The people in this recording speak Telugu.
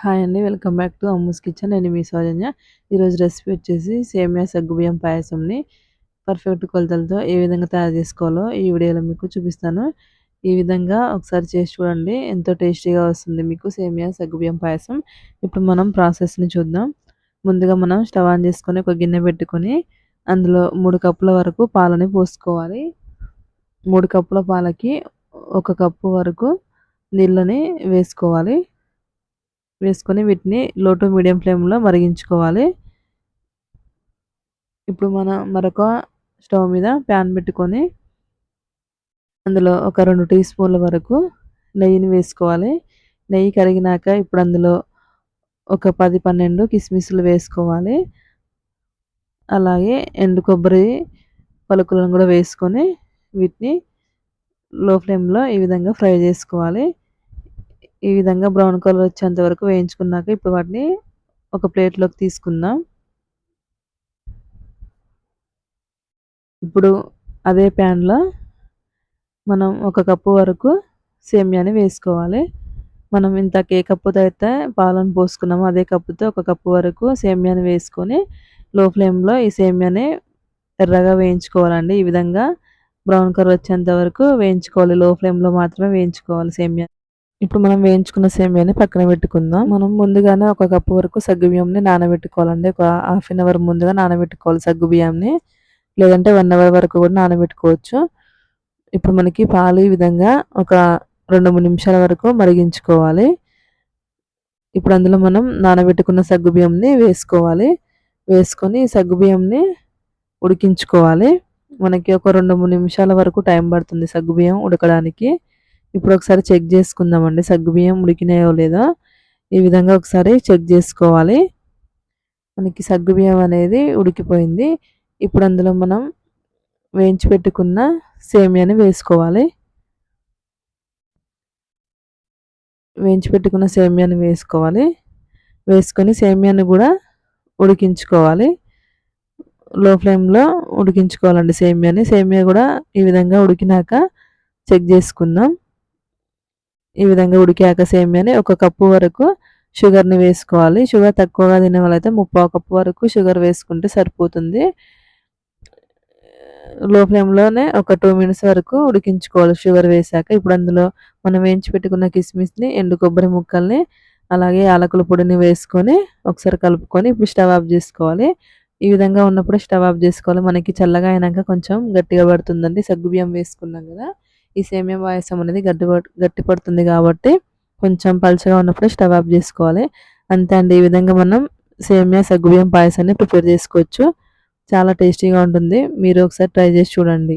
హాయ్ అండి welcome back to Ammu's kitchen. నేను మీ సౌజన్య. ఈరోజు రెసిపీ వచ్చేసి సేమియా సగ్గుబియ్యం పాయసంని పర్ఫెక్ట్ కొలతలతో ఏ విధంగా తయారు చేసుకోవాలో ఈ వీడియోలో మీకు చూపిస్తాను. ఈ విధంగా ఒకసారి చేసి చూడండి ఎంతో టేస్టీగా వస్తుంది మీకు సేమియా సగ్గుబియ్యం పాయసం. ఇప్పుడు మనం ప్రాసెస్ని చూద్దాం. ముందుగా మనం స్టవ్ ఆన్ చేసుకొని ఒక గిన్నె పెట్టుకొని అందులో మూడు కప్పుల వరకు పాలని పోసుకోవాలి. మూడు కప్పుల పాలకి ఒక కప్పు వరకు నీళ్ళని వేసుకోవాలి. వేసుకొని వీటిని లో టు మీడియం ఫ్లేమ్లో మరిగించుకోవాలి. ఇప్పుడు మన మరొక స్టవ్ మీద ప్యాన్ పెట్టుకొని అందులో ఒక రెండు టీ స్పూన్ల వరకు నెయ్యిని వేసుకోవాలి. నెయ్యి కరిగినాక ఇప్పుడు అందులో ఒక పది పన్నెండు కిస్మిస్లు వేసుకోవాలి. అలాగే ఎండు కొబ్బరి పలుకులను కూడా వేసుకొని వీటిని లో ఫ్లేమ్లో ఈ విధంగా ఫ్రై చేసుకోవాలి. ఈ విధంగా బ్రౌన్ కలర్ వచ్చేంత వరకు వేయించుకున్నాక ఇప్పుడు వాటిని ఒక ప్లేట్లోకి తీసుకుందాం. ఇప్పుడు అదే ప్యాన్లో మనం ఒక కప్పు వరకు సేమ్యాని వేసుకోవాలి. మనం ఇంత ఏ కప్పుతో అయితే పాలను పోసుకున్నామో అదే కప్పుతో ఒక కప్పు వరకు సేమ్యాని వేసుకొని లో ఫ్లేమ్లో ఈ సేమ్యాని ఎర్రగా వేయించుకోవాలండి. ఈ విధంగా బ్రౌన్ కలర్ వచ్చేంత వరకు వేయించుకోవాలి. లో ఫ్లేమ్లో మాత్రమే వేయించుకోవాలి సేమియా ఇప్పుడు మనం వేయించుకున్న సేమియాని పక్కన పెట్టుకుందాం. మనం ముందుగానే ఒక కప్పు వరకు సగ్గు బియ్యంని నానబెట్టుకోవాలండి. ఒక హాఫ్ అన్ అవర్ ముందుగా నానబెట్టుకోవాలి సగ్గు బియ్యంని. లేదంటే వన్ అవర్ వరకు కూడా నానబెట్టుకోవచ్చు. ఇప్పుడు మనకి పాలు ఈ విధంగా ఒక రెండు మూడు నిమిషాల వరకు మరిగించుకోవాలి. ఇప్పుడు అందులో మనం నానబెట్టుకున్న సగ్గు బియ్యంని వేసుకోవాలి. వేసుకొని సగ్గు బియ్యంని ఉడికించుకోవాలి. మనకి ఒక రెండు మూడు నిమిషాల వరకు టైం పడుతుంది సగ్గు బియ్యం ఉడకడానికి. ఇప్పుడు ఒకసారి చెక్ చేసుకుందామండి. సగ్గుబియ్యం ఉడికినాయో లేదో ఈ విధంగా ఒకసారి చెక్ చేసుకోవాలి. మనకి సగ్గుబియ్యం అనేది ఉడికిపోయింది. ఇప్పుడు అందులో మనం వేయించి పెట్టుకున్న సేమియాని వేసుకోవాలి. వేయించి పెట్టుకున్న సేమియాని వేసుకోవాలి. వేసుకొని సేమియాని కూడా ఉడికించుకోవాలి. లో ఫ్లేమ్లో ఉడికించుకోవాలండి సేమియాని. సేమియా కూడా ఈ విధంగా ఉడికినాక చెక్ చేసుకుందాం. ఈ విధంగా ఉడికాక సేమియాని ఒక కప్పు వరకు షుగర్ని వేసుకోవాలి. షుగర్ తక్కువగా తినే వాళ్ళైతే ముప్పావు కప్పు వరకు షుగర్ వేసుకుంటే సరిపోతుంది. లో ఫ్లేమ్లోనే ఒక టూ మినిట్స్ వరకు ఉడికించుకోవాలి షుగర్ వేసాక. ఇప్పుడు అందులో మనం వేయించి పెట్టుకున్న కిస్మిస్ని ఎండు కొబ్బరి ముక్కల్ని అలాగే యాలకుల పొడిని వేసుకొని ఒకసారి కలుపుకొని ఇప్పుడు స్టవ్ ఆఫ్ చేసుకోవాలి. ఈ విధంగా ఉన్నప్పుడు స్టవ్ ఆఫ్ చేసుకోవాలి. మనకి చల్లగా అయినాక కొంచెం గట్టిగా పడుతుందండి. సగ్గుబియ్యం వేసుకున్నాం కదా. ఈ సేమియా పాయసం అనేది గట్టి గట్టి పడుతుంది కాబట్టి కొంచెం పలుచగా ఉన్నప్పుడే స్టవ్ ఆఫ్ చేసుకోవాలి. అంతే అండి ఈ విధంగా మనం సేమియా సగ్గుబియ్యం పాయసాన్ని ప్రిపేర్ చేసుకోవచ్చు. చాలా టేస్టీగా ఉంటుంది. మీరు ఒకసారి ట్రై చేసి చూడండి.